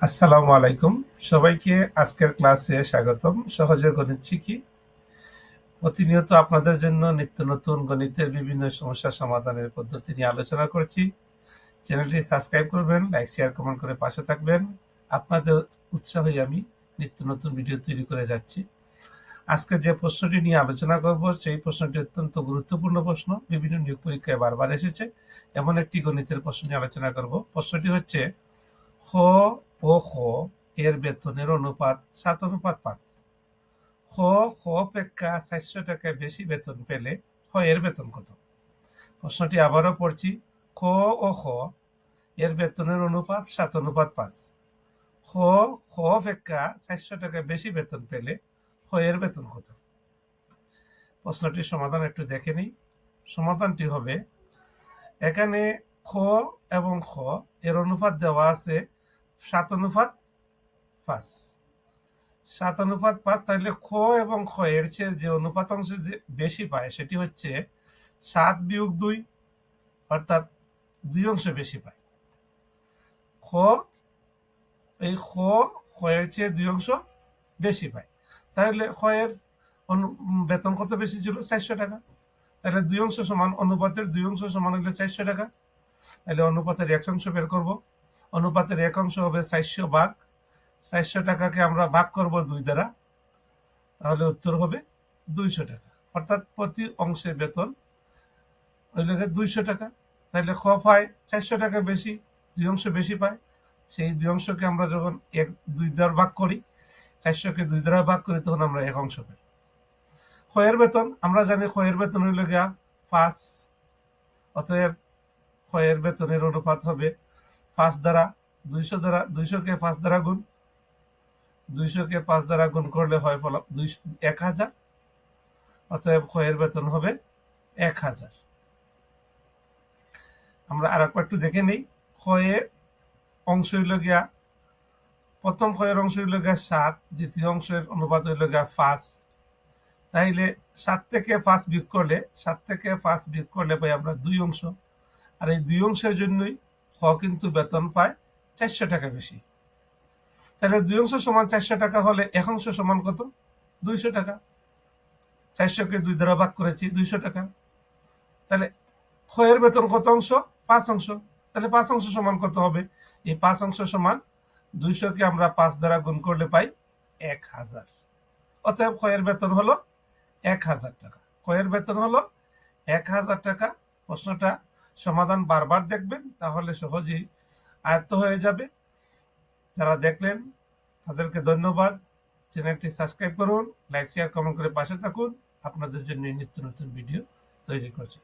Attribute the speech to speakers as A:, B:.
A: আসসালামু আলাইকুম। সবাইকে আজকের ক্লাসে স্বাগতম। সহজে গণিত শিখি। প্রতিনিয়ত আপনাদের জন্য নিত্য নতুন গণিতের বিভিন্ন সমস্যা সমাধানের পদ্ধতি নিয়ে আলোচনা করছি। চ্যানেলটি সাবস্ক্রাইব করবেন, লাইক, শেয়ার, কমেন্ট করে পাশে থাকবেন। আপনাদের উৎসাহে আমি নিত্য নতুন ভিডিও তৈরি করে যাচ্ছি। আজকে যে প্রশ্নটি নিয়ে আলোচনা করব, সেই প্রশ্নটি অত্যন্ত গুরুত্বপূর্ণ প্রশ্ন। বিভিন্ন নিয়োগ পরীক্ষায় বারবার এসেছে। এমন একটি গণিতের প্রশ্ন নিয়ে আলোচনা করব। প্রশ্নটি হচ্ছে, হ ও খ, এর বেতনের অনুপাত সাত অনুপাত পাঁচ। খ খ অপেক্ষা চারশো টাকায় বেশি বেতন পেলে হ এর বেতন কত? প্রশ্নটি আবারও পড়ছি, খ ও খ, এর বেতনের অনুপাত সাত অনুপাত পাঁচ। খ খ অপেক্ষা চারশো টাকা বেশি বেতন পেলে হ এর বেতন কত? প্রশ্নটির সমাধান একটু দেখে নিই। সমাধানটি হবে, এখানে খ এবং খ এর অনুপাত দেওয়া আছে সাত অনুপাত পাঁচ। সাত অনুপাত পাঁচ তাহলে খ এবং খ এর চেয়ে যে অনুপাত অংশ যে বেশি পায় সেটি হচ্ছে সাত বিয়োগ দুই, অর্থাৎ দুই অংশ বেশি পায়। খ, এই খ খ এর চেয়ে দুই অংশ বেশি পায়। তাহলে খ এর বেতন কত বেশি ছিল? চারশো টাকা। তাহলে দুই অংশ সমান, অনুপাতের দুই অংশ সমান হলে চারশো টাকা। তাহলে অনুপাতের এক অংশ বের করব। অনুপাতের এক অংশ হবে চারশো ভাগ। চারশো টাকাকে আমরা ভাগ করব দুই দ্বারা। তাহলে উত্তর হবে দুইশো টাকা। অর্থাৎ প্রতি অংশে বেতন ওই লোকের দুইশো টাকা। তাহলে খ পায়, চারশো টাকা বেশি, দুই অংশ বেশি পায়। সেই দুই অংশকে আমরা যখন এক, দুই দ্বার ভাগ করি, চারশোকে দুই দ্বারা ভাগ করি, তখন আমরা এক অংশ পাই। ক্ষয়ের বেতন, আমরা জানি ক্ষয়ের বেতন হইল গিয়া পাঁচ। অতএব ক্ষয়ের বেতনের অনুপাত হবে পাঁচ দ্বারা, দুইশো দ্বারা, দুইশোকে পাঁচ দ্বারা গুণ, দুইশোকে পাঁচ দ্বারা গুণ করলে হয় ফল দুইশো এক হাজার, অতএব ক্ষয়ের বেতন হবে এক হাজার। আমরা আর একবার একটু দেখে নিই ক্ষয়ের অংশ হইল গিয়া, প্রথম ক্ষয়ের অংশ হইল গিয়া সাত, দ্বিতীয় অংশের অনুপাত হইল গিয়া পাঁচ। তাইলে সাত থেকে পাঁচ বিয়োগ করলে, সাত থেকে পাঁচ বিয়োগ করলে পাই আমরা দুই অংশ, আর এই দুই অংশের জন্যই খ কিন্তু বেতন পায় চারশো টাকা বেশি। তাহলে দুই অংশ সমান চারশো টাকা হলে এক অংশ সমান কত? দুইশো টাকা। চারশোকে দুই দ্বারা ভাগ করেছি, দুইশো টাকা। তাহলে ক্ষয়ের বেতন কত অংশ? পাঁচ অংশ। তাহলে পাঁচ অংশ সমান কত হবে? এই পাঁচ অংশ সমান দুইশোকে আমরা পাঁচ দ্বারা গুণ করলে পাই এক হাজার। অতএব ক্ষয়ের বেতন হলো এক হাজার টাকা। ক্ষয়ের বেতন হলো এক হাজার টাকা। প্রশ্নটা সমাধান বারবার দেখবেন, তাহলে সহজেই আয়ত্ত হয়ে যাবে। যারা দেখলেন, তাদেরকে ধন্যবাদ। চ্যানেলটি সাবস্ক্রাইব করুন, লাইক, শেয়ার, কমেন্ট করে পাশে থাকুন। আপনাদের জন্য নিত্য নতুন ভিডিও তৈরি করছি।